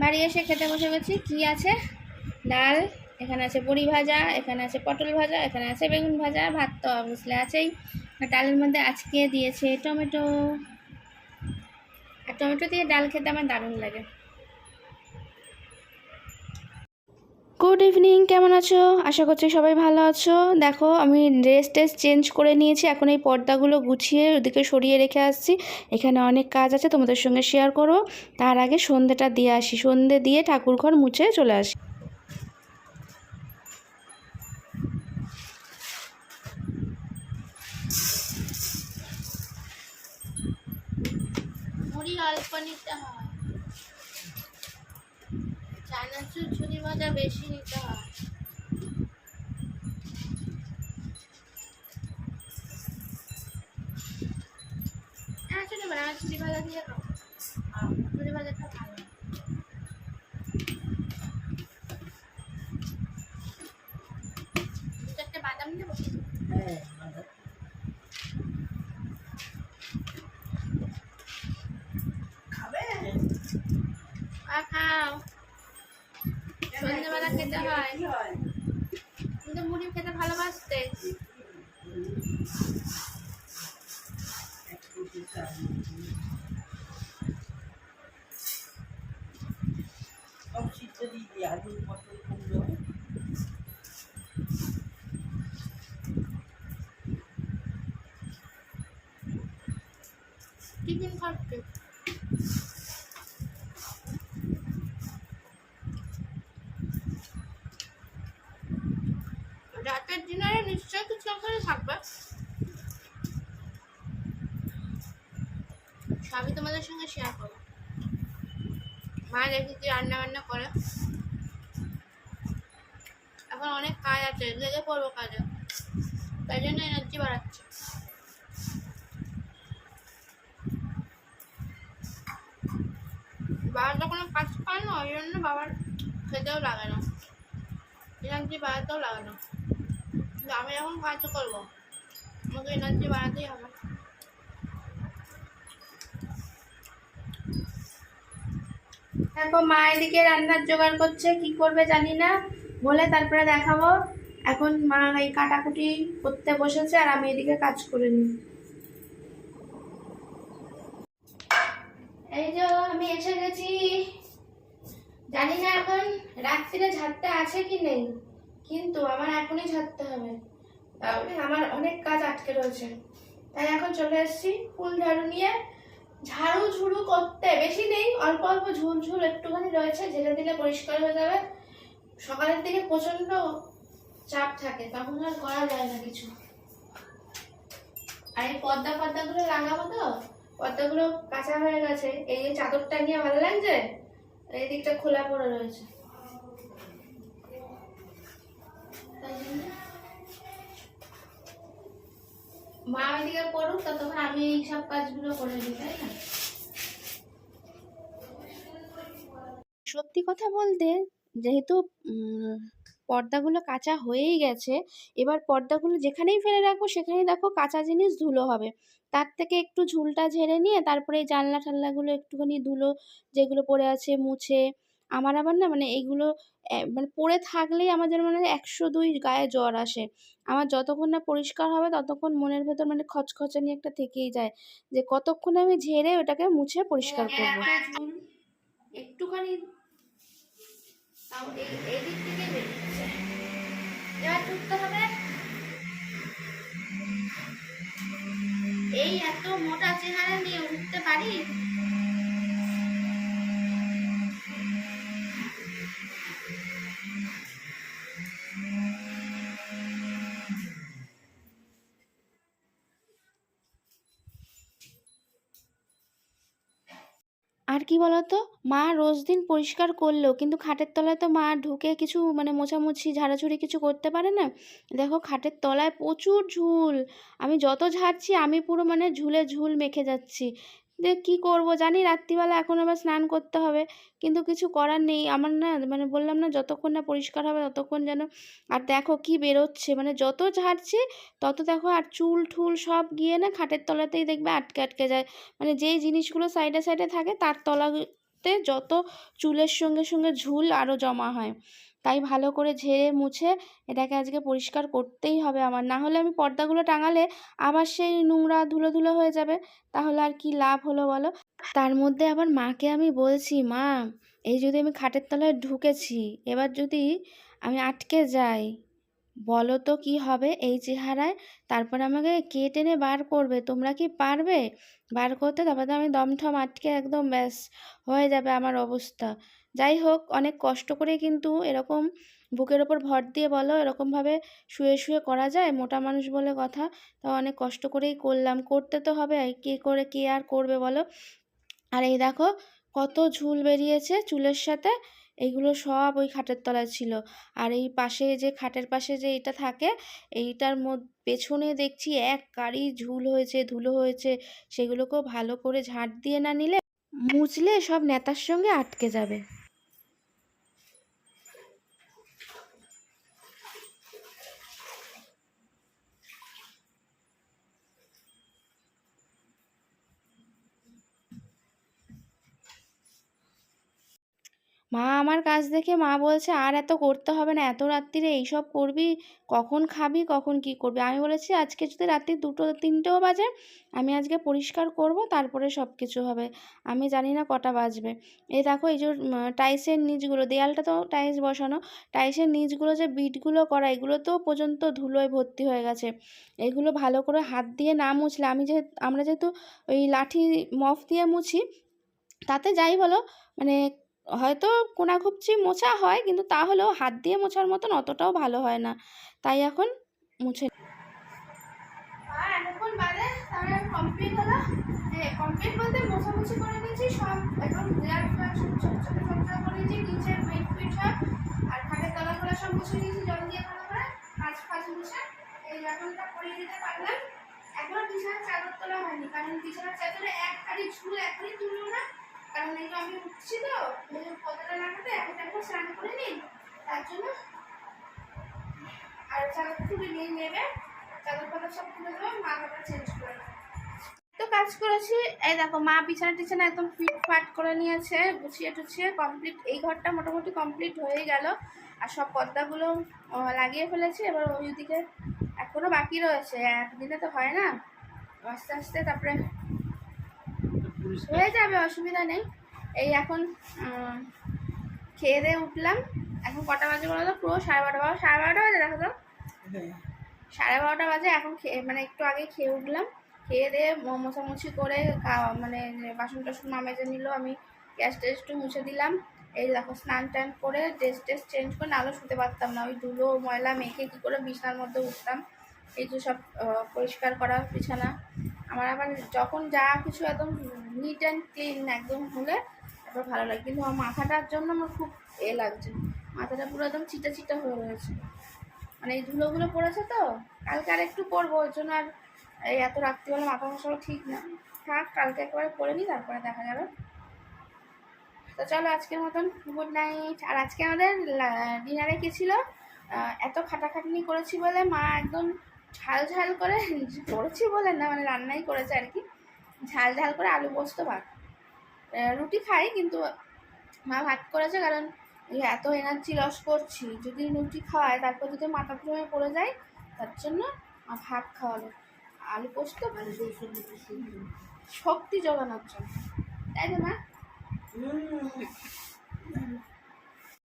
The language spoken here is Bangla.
বাড়ি এসে খেতে বসে গেছি কি আছে? ডাল, এখানে আছে বড়ি ভাজা, এখানে আছে পটল ভাজা, এখানে আছে বেগুন ভাজা, ভাত তো অবশ্যই আছেই। ডালের মধ্যে আজকে দিয়েছে টমেটো। আর টমেটো দিয়ে ডাল খেতে আমার দারুণ লাগে। গুড ইভিনিং কেমন আছো? আশা করছি সবাই ভালো আছো। দেখো, আমি ড্রেস টেস চেঞ্জ করে নিয়েছি। এখন এই পর্দাগুলো গুছিয়ে ওদিকে সরিয়ে রেখে আসছি। এখানে অনেক কাজ আছে, তোমাদের সঙ্গে শেয়ার করো। তার আগে সন্ধেটা দিয়ে আসি। সন্ধে দিয়ে ঠাকুর ঘর মুছে চলে আসি। অল্প নিতে হয়। ঝুরি ভাজা বেশি নিতে হয়। ঝুরি ভাজা দিয়ে খাও ঝুরি ভাজাটা ভালো দু চারটে বাদাম নেব আর খাও সন্ধ্যেবেলা খেতে হয় কিন্তু মুড়ি খেতে ভালোবাসতে সব সিদ্ধ দিয়ে দিই আলু পটল কুমড়ো টিফিন খাচ্ছে রাতের ডিনারে নিশ্চয়ই কিছু ওখানে থাকবে। সবই তোমাদের সঙ্গে শেয়ার করব। মা দেখি কি রান্না বান্না করে। এখন অনেক কাজ আছে লেগে পড়ব কাজে। তাই জন্য এনার্জি বাড়াচ্ছে। বাবার তো কোনো কাজ পায় না ওই জন্য বাবার খেতেও লাগে না। এনার্জি বাড়াতেও লাগে না। আমি যখন কাজ করব। আমাকে এনার্জি বাড়াতেই হবে। দেখো মা এদিকে রান্নার জোগাড় করছে কি করবে জানি না। বলে তারপরে দেখাবো। এখন মা এই কাটাকুটি করতে বসেছে আর আমি এদিকে কাজ করে নিই। এই যে আমি এসে গেছি। জানি না এখন রাত্রিরে ঝাড়তে আছে কি নেই। কিন্তু আমার এখনই ছাড়তে হবে। তাহলে আমার অনেক কাজ আটকে রয়েছে। তাই এখন চলে এসেছি ফুল ঝাড়ু নিয়ে। ঝাড়ু ঝুড়ু করতে বেশি নেই, অল্প অল্প ঝুল ঝুল একটুখানি রয়েছে ঝেড়ে দিলে পরিষ্কার হয়ে যাবে। সকালের দিকে প্রচণ্ড চাপ থাকে, তখন আর করা যায় না কিছু। আর এই পর্দা পর্দাগুলো লাগাবো তো? পর্দাগুলো কাঁচা হয়ে গেছে। এই চাদরটা নিয়ে ভালো লাগছে? এই দিকটা খোলা পড়ে রয়েছে। মা করুক আমি এই সব কাজগুলো করে দিই, তাই না? সত্যি কথা বলতে, যেহেতু পর্দাগুলো কাঁচা হয়েই গেছে, এবার পর্দাগুলো যেখানেই ফেলে রাখব, সেখানেই দেখো কাঁচা জিনিস ধুলো হবে। তার থেকে একটু ঝুলটা ঝেড়ে নিয়ে, তারপরে জানলা টানলাগুলো একটুখানি ধুলো, যেগুলো পড়ে আছে, মুছে আমার আবার না মানে এইগুলো মানে পড়ে থাকলেই আমার যেন মনে একশো দুই গায়ে জ্বর আসে। আমার যতক্ষণ না পরিষ্কার হবে ততক্ষণ মনের ভেতর মানে খচখচানি একটা থেকেই যায় যে কতক্ষণ আমি ঝেড়ে ওটাকে মুছে পরিষ্কার করব। একটুখানি এই এত মোটা চেহারা নিয়ে উঠতে পারি? কি বলতো? মা রোজ দিন পরিষ্কার করলেও কিন্তু খাটের তলায় তো মা ঢুকে কিছু মানে মোছামুছি, ঝাড়াঝুড়ি কিছু করতে পারে না। দেখো খাটের তলায় প্রচুর ঝুল। আমি যত ঝাড়ছি, আমি পুরো মানে ঝুলে ঝুল মেখে যাচ্ছি। যে কী করব? জানি রাত্রিবেলা এখন আবার স্নান করতে হবে। কিন্তু কিছু করার নেই। আমার না মানে বললাম না, যতক্ষণ না পরিষ্কার হবে ততক্ষণ যেন আর দেখো কি বেরোচ্ছে। মানে যত ঝাড়ছি, তত দেখো আর চুল ঠুল সব গিয়ে না খাটের তলাতেই দেখবে আটকে আটকে যায়। মানে যেই জিনিসগুলো সাইডে সাইডে থাকে, তার তলাতে যত চুলের সঙ্গে সঙ্গে ঝুল আরও জমা হয়। তাই ভালো করে ঝেড়ে মুছে এটাকে আজকে পরিষ্কার করতেই হবে আমার। না হলে আমি পর্দাগুলো টাঙালে আবার সেই নোংরা ধুলো ধুলো হয়ে যাবে। তাহলে আর কি লাভ হলো বলো? তার মধ্যে আবার মাকে আমি বলছি, মা, এই যদি আমি খাটের তলায় ঢুকেছি, এবার যদি আমি আটকে যাই, বলো তো কি হবে এই চেহারায়? তারপর আমাকে কে টেনে বার করবে? তোমরা কি পারবে? বার করতে, তারপর তো আমি দমঠম আটকে একদম ব্যাস হয়ে যাবে আমার অবস্থা। যাই হোক, অনেক কষ্ট করে কিন্তু এরকম বুকের ওপর ভর দিয়ে বলো, এরকমভাবে শুয়ে শুয়ে করা যায়? মোটা মানুষ বলে কথা। তাও অনেক কষ্ট করেই করলাম। করতে তো হবে কে করে কে আর করবে বলো? আর এই দেখো, কত ঝুল বেরিয়েছে চুলের সাথে। এইগুলো সব ওই খাটের তলায় ছিল। আর এই পাশে যে খাটের পাশে যে এটা থাকে, এইটার মধ্যে, পেছনে দেখছি এক কারি ঝুল হয়েছে, ধুলো হয়েছে। সেগুলোকেও ভালো করে ঝাঁট দিয়ে না নিলে, মুছলে সব নেতার সঙ্গে আটকে যাবে। মা আমার কাজ দেখে মা বলছে, আর এত করতে হবে না, এত রাত্রিরে এইসব করবি, কখন খাবি, কখন কি করবি? আমি বলেছি, আজকে যদি রাত্রি দুটো, তিনটেও বাজে, আমি আজকে পরিষ্কার করব, তারপরে সব কিছু হবে। আমি জানি না কটা বাজবে। এই দেখো, এই যে টাইসের নিচগুলো, দেয়ালটা তো টাইলস বসানো, টাইসের নিচগুলো যে বিটগুলো করা, এগুলোতেও পর্যন্ত ধুলোয় ভর্তি হয়ে গেছে। এগুলো ভালো করে হাত দিয়ে না মুছলে, আমি যে, আমরা যেহেতু ওই লাঠি মফ দিয়ে মুছি, তাতে যাই বলো মানে হয়তো কোনাকুপচি মোছা হয়, কিন্তু তাহলেও হাত দিয়ে মোছার মতন অতটাও ভালো হয় না। তাই এখন মুছে এখন চাদর তোলা হয়নি, কারণ বিছানার চাদরে এক হাড়ি ঝুল এখনই তুলবো না। কারণ যে আমি উঠছি তো এখন এখন স্নান করে নিই, তার জন্য আর চাদর তুলে নিয়ে নেবে, চাদর পাতা সব তুলে দেবো চেঞ্জ করে তো কাজ করেছি, এই দেখো মা বিছানা টিছানা একদম ফিট ফাট করে নিয়েছে, গুছিয়ে টুছিয়ে কমপ্লিট এই ঘরটা মোটামুটি কমপ্লিট হয়ে গেল। আর সব পর্দাগুলো লাগিয়ে ফেলেছি, এবার ওইদিকে এখনও বাকি রয়েছে, একদিনে তো হয় না। আস্তে আস্তে তারপরে হয়ে যাবে অসুবিধা নেই। এই এখন খেয়ে দিয়ে উঠলাম। এখন কটা বাজে বলো তো? পুরো সাড়ে বারোটা বাজে। সাড়ে বারোটা বাজে দেখো তো? হ্যাঁ। সাড়ে বারোটা বাজে এখন খেয়ে মানে একটু আগে খেয়ে উঠলাম। খেয়ে দিয়ে মোছামুছি করে মানে বাসন টাসন মা মেজে নিল আমি গ্যাস টেস একটু মুছে দিলাম। এই দেখো স্নান টান করে ড্রেস টেস চেঞ্জ করে নাহলে শুতে পারতাম না। ওই ধুলো ময়লা মেখে কী করে বিছানার মধ্যে উঠতাম। এই যে সব পরিষ্কার করা বিছানা। আমার আবার যখন যা কিছু একদম নিট অ্যান্ড ক্লিন একদম হলে তারপর ভালো লাগে। কিন্তু আমার মাথাটার জন্য আমার খুব এ লাগছে। মাথাটা পুরো একদম চিটা চিটা হয়ে রয়েছে। মানে এই ধুলোগুলো পড়েছে তো, কালকে আর একটু করব ওর জন্য আর এই এত রাত্রিবেলা মাথা ঘষাও ঠিক না। থাক, কালকে একবারে করে নিই, তারপরে দেখা যাবে। তো চলো আজকের মতন গুড নাইট আর আজকে আমাদের ডিনারে কি ছিল? এত খাটাখাটনি করেছি বলে মা একদম ঝাল ঝাল করে করেছি বলে না মানে রান্নাই করেছে আর কি। ঝাল ঝাল করে আলু পোস্ত ভাত। রুটি খাই, কিন্তু মা ভাত করেছে কারণ এত এনার্জি লস করছি। যদি রুটি খাওয়ায়, তারপর যদি মাথা ঘুরে পড়ে যায়, তার জন্য মা ভাত খাওয়ালো। আলু পোস্ত। শক্তি জোগানোর জন্য। তাই তো মা?